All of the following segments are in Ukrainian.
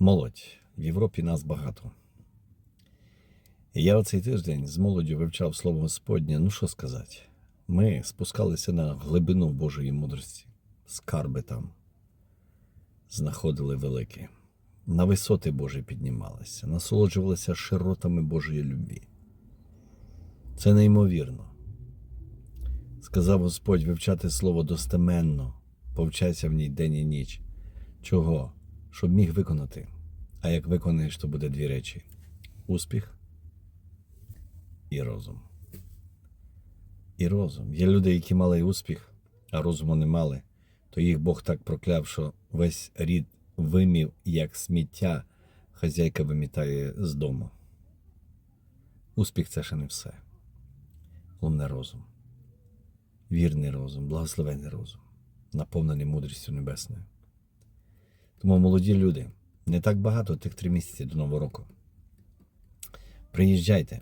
Молодь. В Європі нас багато. Я оцей тиждень з молоддю вивчав слово Господнє. Ну що сказати? Ми спускалися на глибину Божої мудрості, скарби там знаходили великі, на висоти Божі піднімалися, насолоджувалися широтами Божої любві. Це неймовірно. Сказав Господь вивчати слово достеменно, повчайся в ній день і ніч. Чого? Щоб міг виконати. А як виконаєш, то буде дві речі: успіх і розум. І розум. Є люди, які мали успіх, а розуму не мали, то їх Бог так прокляв, що весь рід вимів, як сміття, хазяйка вимітає з дому. Успіх це ще не все. Головне розум. Вірний розум, благословений розум, наповнений мудрістю небесною. Тому молоді люди, не так багато тих три місяці до Нового року. Приїжджайте.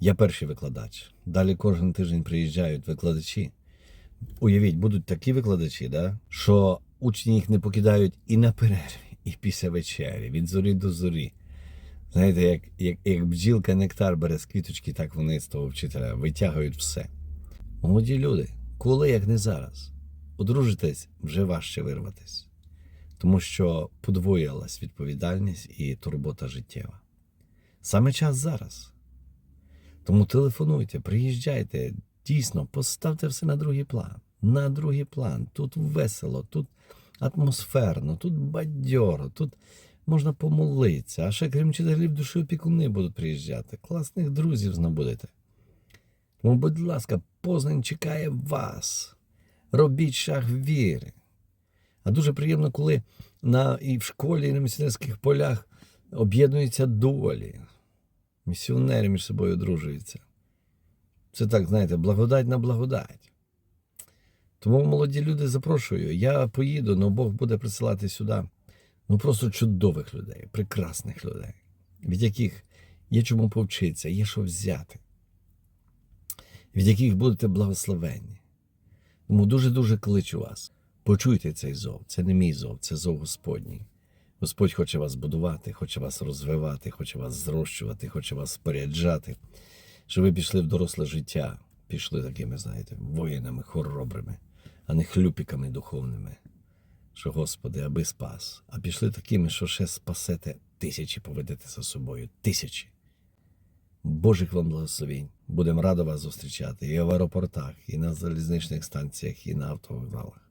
Я перший викладач. Далі кожен тиждень приїжджають викладачі. Уявіть, будуть такі викладачі, да? що учні їх не покидають і на перерві, і після вечері, від зорі до зорі. Знаєте, як, як, як бджілка нектар бере з квіточки, так вони з того вчителя витягують все. Молоді люди, коли як не зараз, одружитесь, вже важче вирватись, тому що подвоїлась відповідальність і турбота життєва. Саме час зараз. Тому телефонуйте, приїжджайте, дійсно, поставте все на другий план. На другий план. Тут весело, тут атмосферно, тут бадьоро, тут можна помолитися. А ще крім вчителів душі опікуни будуть приїжджати. Класних друзів знабудете. Тому, будь ласка, Познань чекає вас. Робіть шаг віри. А дуже приємно, коли на, і в школі, і на місіонерських полях об'єднуються долі. Місіонери між собою одружуються. Це так, знаєте, благодать на благодать. Тому молоді люди запрошую. Я поїду, але Бог буде присилати сюди ну просто чудових людей, прекрасних людей, від яких є чому повчитися, є що взяти, від яких будете благословенні. Тому дуже-дуже кличу вас. Почуйте цей зов. Це не мій зов, це зов Господній. Господь хоче вас будувати, хоче вас розвивати, хоче вас зрощувати, хоче вас споряджати, щоб ви пішли в доросле життя, пішли такими, знаєте, воїнами хоробрими, а не хлюпіками духовними. Що, Господи, аби спас, а пішли такими, що ще спасете тисячі, поведете за собою, тисячі. Божих вам благословінь. Будемо радо вас зустрічати і в аеропортах, і на залізничних станціях, і на автовокзалах.